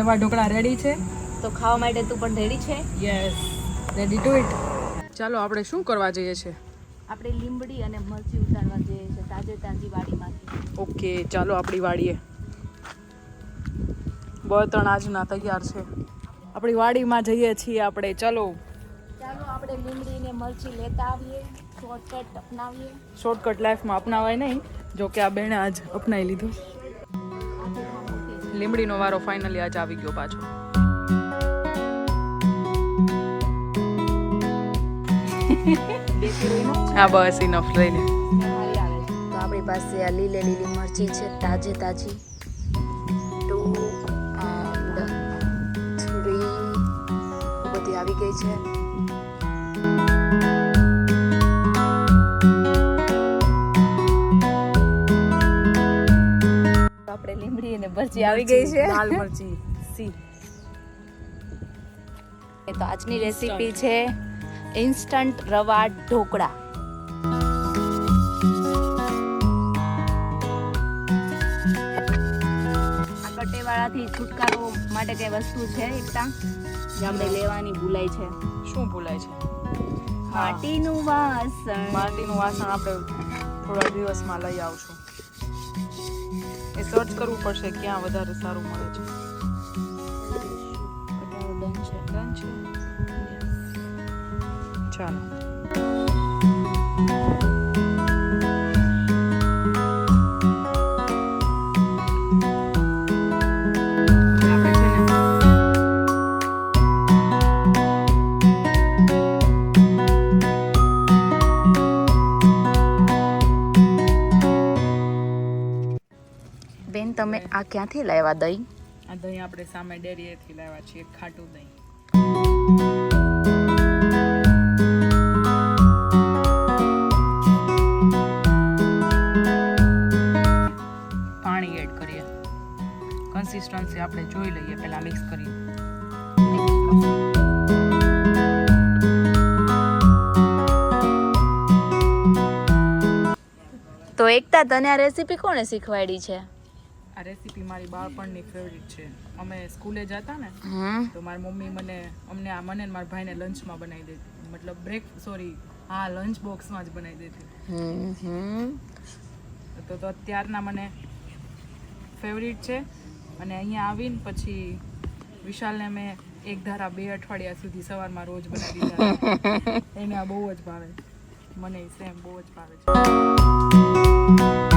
રવા ઢોકળા રેડી છે. તો ખાવા માટે તું પણ રેડી છે? યસ રેડી ટુ ઇટ ચાલો આપણે શું કરવા જઈએ છીએ? આપણે લીંબડી અને મરચી ઉતારવા જઈએ છે તાજે તાજી વાડીમાંથી. ઓકે ચાલો આપણી વાડીએ. બળતણ આજના તૈયાર છે. આપણી વાડીમાં જઈએ છીએ આપણે. ચાલો. ચાલો આપણે લીંબડી ને મરચી લેતા આવીએ શોર્ટકટ અપનાવીએ. શોર્ટકટ લાઈફમાં અપનાવાય નહીં જો કે આ બેણે આજ અપનાવી લીધું. લીમડીનો વારો ફાઇનલી આજે આવી ગયો પાછો. હા બસ ઇનફ લઈ લે તો આપણી પાસે આ લીલે લીલી મરચી છે, તાજે તાજી. ટુ થ્રી બધી આવી ગઈ છે. મરચી આવી ગઈ છે. લાલ મરચી. સી. તો આજની રેસીપી છે ઇન્સ્ટન્ટ રવા ઢોકળા. આ કટેવાળાથી છુટકારો માટે કઈ વસ્તુ છે એકતા? જે આપણે લેવાની ભૂલાય છે. શું ભૂલાય છે? માટીનું વાસણ. માટીનું વાસણ આપણે થોડા દિવસમાં લઈ આવશું. એ સર્ચ કરવું પડશે ક્યાં વધારે સારું મળે છે. ચાલો. બેન તમે આ ક્યાંથી લાવ્યા દહીં? આ દહીં આપણે સામે ડેરીએથી લાવ્યા છીએ ખાટું દહીં. પાણી એડ કરીએ. કન્સિસ્ટન્સી આપણે જોઈ લઈએ પહેલા મિક્સ કરી તો એકતા તને આ રેસીપી કોણે શીખવાડી છે? આ રેસીપી મારી બાળપણની ફેવરિટ છે. અમે સ્કૂલે જતા ને તો મારી મમ્મી મને અમને આ મને મારા ભાઈને લંચમાં બનાવી દેતી. મતલબ બ્રેક સોરી હા લંચ બોક્સમાં જ બનાવી દેતી. તો તો અત્યારના મને ફેવરિટ છે. અને અહીંયા આવીને પછી વિશાલને મેં એક ધારા બે અઠવાડિયા સુધી સવારમાં રોજ બનાવી દીધા એને આ બહુ જ ભાવે. મને સેમ બહુ જ ભાવે છે.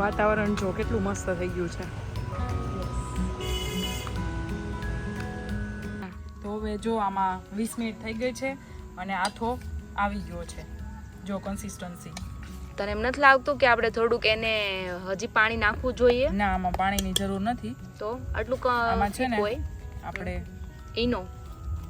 વાતાવરણ જો કેટલું મસ્ત થઈ ગયું છે. તો હવે જો આમાં વીસ મિનિટ થઈ ગઈ છે અને આથો આવી ગયો છે જો કન્સિસ્ટન્સી તને એમ નથી લાગતું કે આપણે થોડુંક એને હજી પાણી નાખવું જોઈએ? ના આમાં પાણીની જરૂર નથી. તો આટલું આમાં છે ને હોય? આપણે ઈનો.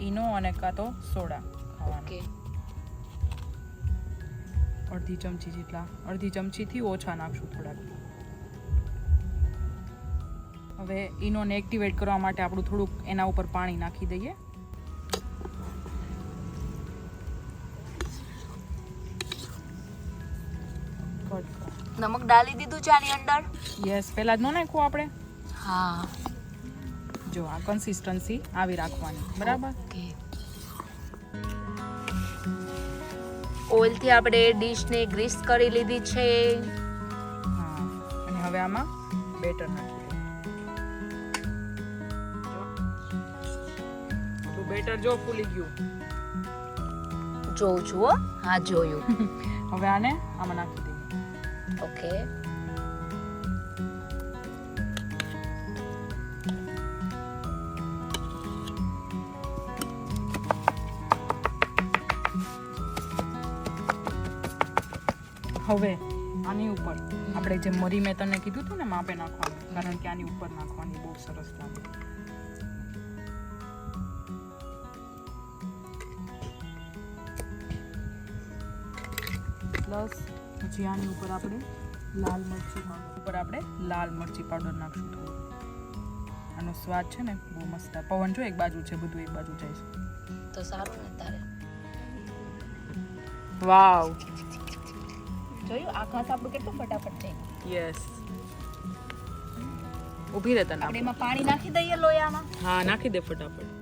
ઈનો અને કાં તો સોડા ઓકે. અડધી ચમચી જેટલા અડધી ચમચીથી ઓછા નાખશું થોડાક. હવે ઈનોને એક્ટિવેટ કરવા માટે આપણું થોડુંક એના ઉપર પાણી નાખી દઈએ. નમક ડાલી દીધું છે આની અંદર? યસ પહેલાં જ ન નાખવું આપણે? હા. જો આ કન્સિસ્ટન્સી આવી રાખવાની બરાબર? ઓઇલથી આપણે ડીશને ગ્રીસ કરી લીધી છે. હા અને હવે આમાં બેટર નાખી બેટર જો ફૂલી ગયું. જોઉં છું હો. હા જોયું. હવે આને આમાં નાખી દઈએ. ઓકે. હવે આની ઉપર આપણે જે મરી મેં તને કીધું હતું ને માપે નાખવાનું કારણ કે આની ઉપર નાખવાની બહુ સરસ લાગે. પ્લસ પછી ઉપર આપણે લાલ મરચી ઉપર આપણે લાલ મરચી પાવડર નાખશું. થોડું આનો સ્વાદ છે ને બહુ મસ્ત પવન જો એક બાજુ છે બધું એક બાજુ જાય છે. તો સારું ને તારે? વાવ. જોયું? આ ખાસ આપણું કેટલું ફટાફટ છે યસ ઊભી રહેતા આપણે. એમાં પાણી નાખી દઈએ લોયામાં. હા નાખી દે ફટાફટ.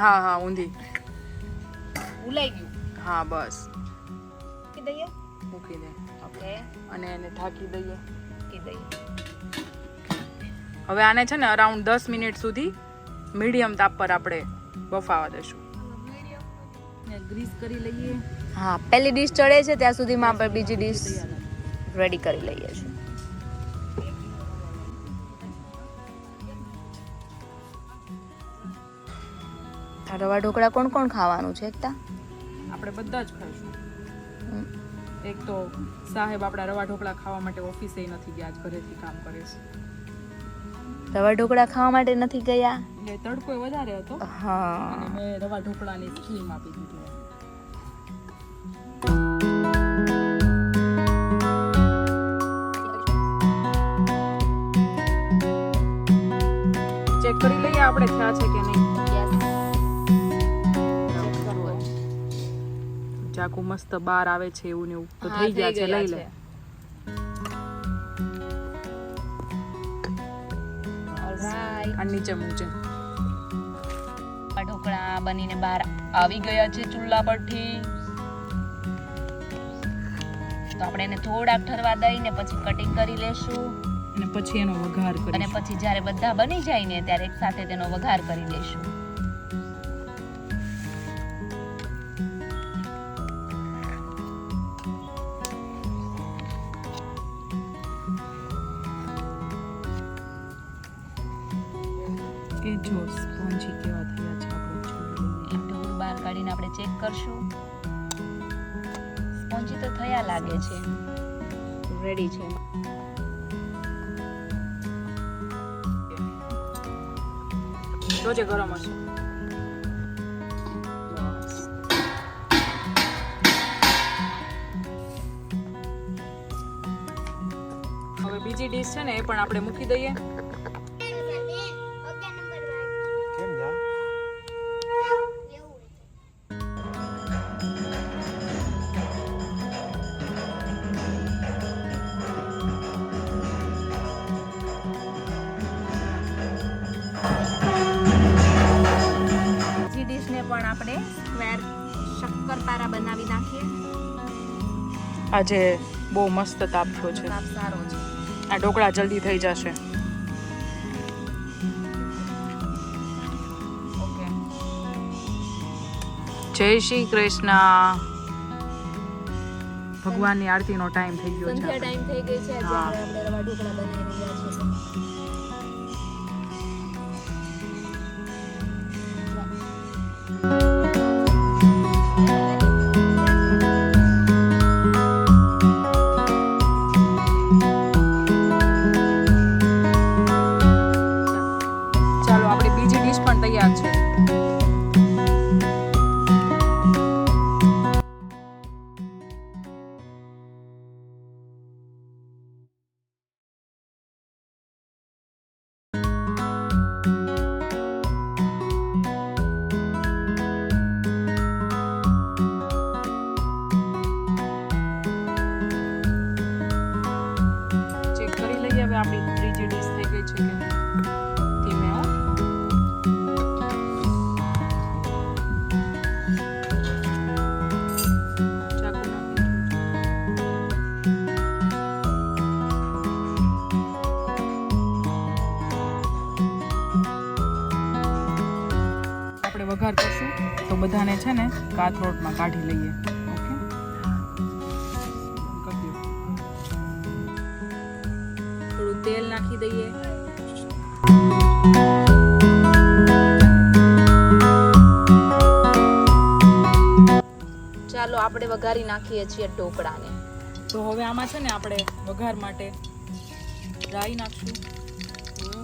હા હા ઊંધી. ઉલાઈ ગયું. હા બસ. મૂકી દઈએ? મૂકી દે. ઓકે. અને એને ઢાંકી દઈએ. મૂકી દઈએ. હવે આને છે ને અરાઉન્ડ દસ મિનિટ સુધી મીડિયમ તાપ પર આપણે બફાવા દઈશું ગ્રીસ કરી લઈએ. હા પહેલી ડીશ ચડે છે ત્યાં સુધીમાં આપણે બીજી ડીશ રેડી કરી લઈએ છીએ. રવા ઢોકળા કોણ કોણ ખાવાનું છે એકતા? આપણે બધા જ ખાઈશું. એક તો સાહેબ આપણા રવા ઢોકળા ખાવા માટે ઓફિસે નથી ગયા આજ ઘરેથી કામ કરે છે. રવા ઢોકળા ખાવા માટે નથી ગયા? એટલે તડકો વધારે હતો. હા. મેં રવા ઢોકળાની સ્કીમ આપી દીધી ચેક કરી લઈએ આપણે થયા છે કે ચાકુ મસ્ત બાર આવે છે એવું ને એવું. તો થઈ ગયા છે લઈ લે. નીચે મૂકજે ઢોકળા બનીને બહાર આવી ગયા છે ચૂલા પરથી. તો આપણે એને થોડાક ઠરવા દઈને પછી કટિંગ કરી લેશું. અને પછી એનો વઘાર અને પછી જ્યારે બધા બની જાય ને ત્યારે એક સાથે તેનો વઘાર કરી લેશું. કાઢીને આપણે ચેક કરશું. સ્પોન્જી તો થયા લાગે છે. રેડી છે. જોજે ગરમ હશે. હવે બીજી ડીશ છે ને એ પણ આપણે મૂકી દઈએ. પણ આપણે સ્ક્વેર શક્કરપારા બનાવી નાખીએ. આજે બહુ મસ્ત તાપ થયો છે. તાપ સારો છે. આ ઢોકળા જલ્દી થઈ જશે. જય શ્રી કૃષ્ણ. ભગવાનની આરતીનો ટાઈમ થઈ ગયો છે સંધ્યા ટાઈમ થઈ ગઈ છે આજે આપણે રવા ઢોકળા બનાવી રહ્યા છીએ. હવે આપણી ત્રીજી ડીશ થઈ ગઈ છે કે વઘાર કરશું, તો બધાને છે ને કાથરોટમાં કાઢી લઈએ. તેલ નાખી દઈએ. ચાલો, આપણે વઘારી નાખીએ છીએ ઢોકળાને. તો હવે આમાં છે ને આપણે વઘાર માટે રાઈ નાખશું.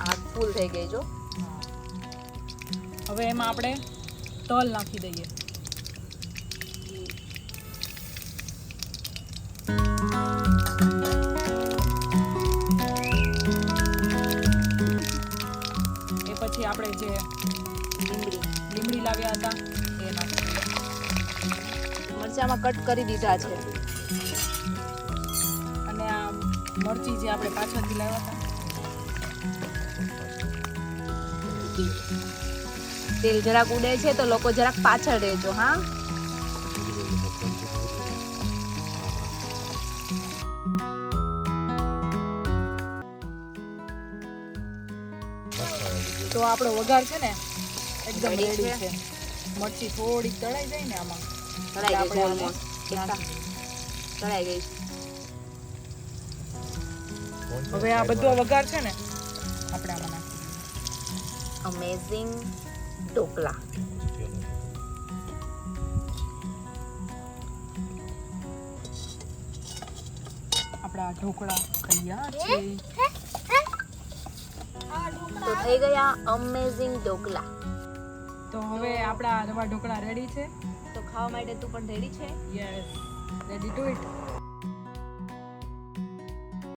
આગ ફૂલ થઈ ગઈ જો. હવે એમાં આપણે તલ નાખી દઈએ. એ પછી આપણે જે લીમડી લીમડી લાવ્યા હતા એ નાખી મરચામાં કટ કરી દીધા છે. અને આ મરચી જે આપણે પાછળથી લાવ્યા હતા. તેલ જરાક ઉડે છે તો લોકો જરાક પાછળ રહેજો હા? તો આપણો વઘાર છે ને એકદમ રેડી છે. મરચી થોડીક તળાઈ જાય ને આમાં. તળાઈ ગઈ તળાઈ ગઈ. હવે આ બધો વઘાર છે ને આપણે આમાં અમેઝિંગ ઢોકળા આપણા ઢોકળા તૈયાર છે. થઈ ગયા અમેઝિંગ ઢોકળા તો હવે આપણા રવા ઢોકળા રેડી છે. તો ખાવા માટે તું પણ રેડી છે? Yes ready to it